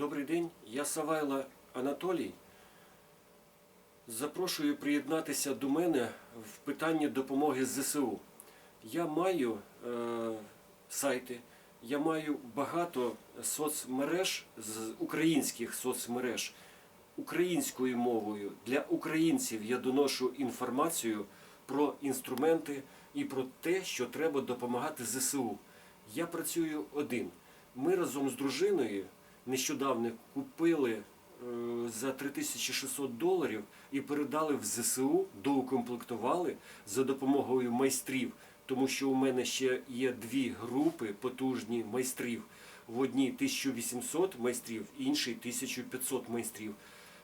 Добрий день, я Савайло Анатолій. Запрошую приєднатися до мене в питанні допомоги ЗСУ. Я маю е, сайти, я маю багато соцмереж з українських соцмереж українською мовою. Для українців я доношу інформацію про інструменти і про те, що треба допомагати ЗСУ. Я працюю один. Ми разом з дружиною нещодавно купили е, за 3600 доларів і передали в ЗСУ, доукомплектували за допомогою майстрів, тому що у мене ще є дві групи потужні майстрів. В одній 1800 майстрів, іншій 1500 майстрів.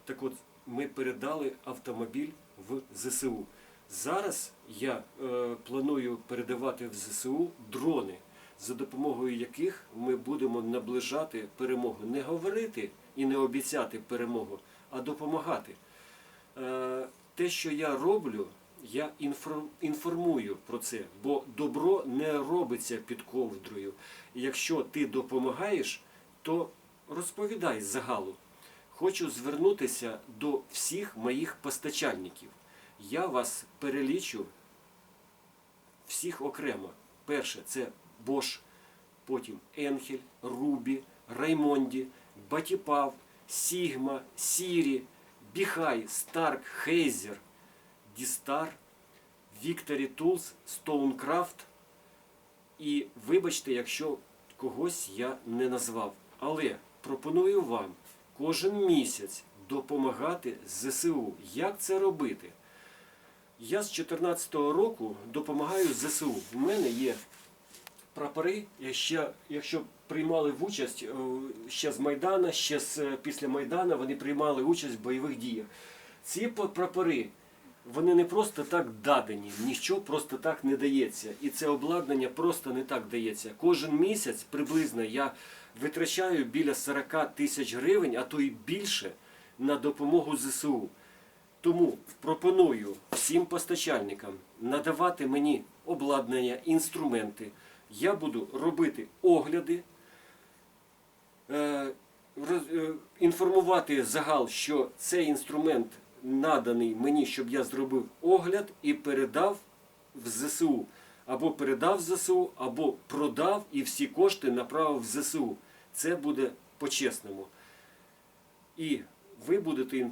Так от ми передали автомобіль в ЗСУ. Зараз я е, планую передавати в ЗСУ дрони, за допомогою яких ми будемо наближати перемогу. Не говорити і не обіцяти перемогу, а допомагати. Е, те, що я роблю, я інформую про це, бо добро не робиться під ковдрою. Якщо ти допомагаєш, то розповідай загалу. Хочу звернутися до всіх моїх постачальників. Я вас перелічу всіх окремо. Перше це Bosch, потім Енхель, Рубі, Раймонді, Батіпав, Сігма, Сірі, Біхай, Старк, Хейзер, Дістар, Victory Tools, Stonecraft. І вибачте, якщо когось я не назвав. Але пропоную вам кожен місяць допомагати ЗСУ. Як це робити? Я з 2014 року допомагаю ЗСУ. У мене є прапори, ще, якщо приймали в участь е, ще з Майдана, ще з, е, після Майдана вони приймали участь в бойових діях. Ці прапори, вони не просто так дадені, нічого просто так не дається. І це обладнання просто не так дається. Кожен місяць приблизно я витрачаю біля 40 тисяч гривень, а то й більше, на допомогу ЗСУ. Тому пропоную всім постачальникам надавати мені обладнання, інструменти. Я буду робити огляди, е, е, інформувати загал, що цей інструмент наданий мені, щоб я зробив огляд і передав в ЗСУ. Або передав в ЗСУ, або продав і всі кошти направив в ЗСУ. Це буде по-чесному. І ви будете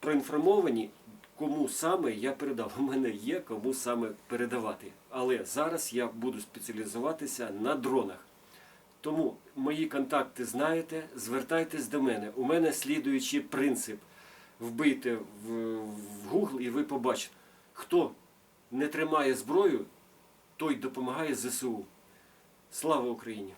проінформовані, кому саме я передав. У мене є кому саме передавати. Але зараз я буду спеціалізуватися на дронах. Тому мої контакти знаєте, звертайтесь до мене. У мене слідуючий принцип. Вбийте в, Google і ви побачите, хто не тримає зброю, той допомагає ЗСУ. Слава Україні!